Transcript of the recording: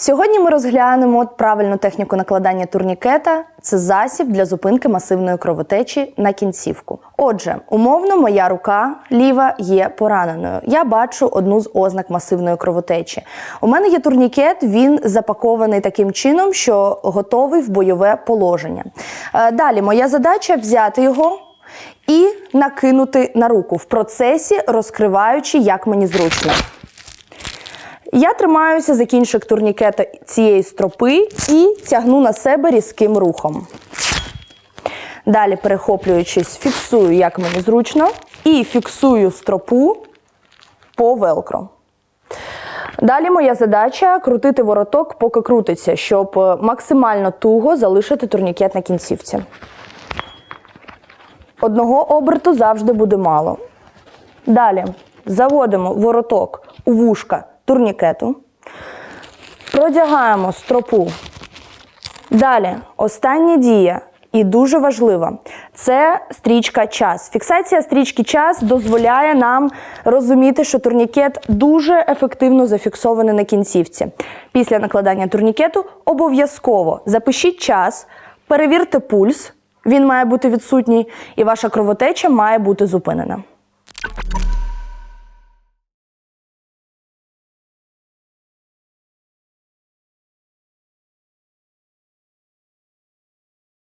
Сьогодні ми розглянемо правильну техніку накладання турнікета. Це засіб для зупинки масивної кровотечі на кінцівку. Отже, умовно, моя рука ліва є пораненою. Я бачу одну з ознак масивної кровотечі. У мене є турнікет, він запакований таким чином, що готовий в бойове положення. Е, Далі моя задача взяти його. І накинути на руку в процесі, розкриваючи, як мені зручно. Я тримаюся за кінчик турнікета цієї стропи і тягну на себе різким рухом. Далі, перехоплюючись, фіксую, як мені зручно, і фіксую стропу по велкро. Далі моя задача крутити вороток, поки крутиться, щоб е, максимально туго залишити турнікет на кінцівці. Одного оберту завжди буде мало. Далі заводимо вороток у вушка турнікету, продягаємо стропу. Далі, остання дія, і дуже важлива, це стрічка час. Фіксація стрічки час дозволяє нам розуміти, що турнікет дуже ефективно зафіксований на кінцівці. Після накладання турнікету обов'язково запишіть час, перевірте пульс, він має бути відсутній, і ваша кровотеча має бути зупинена.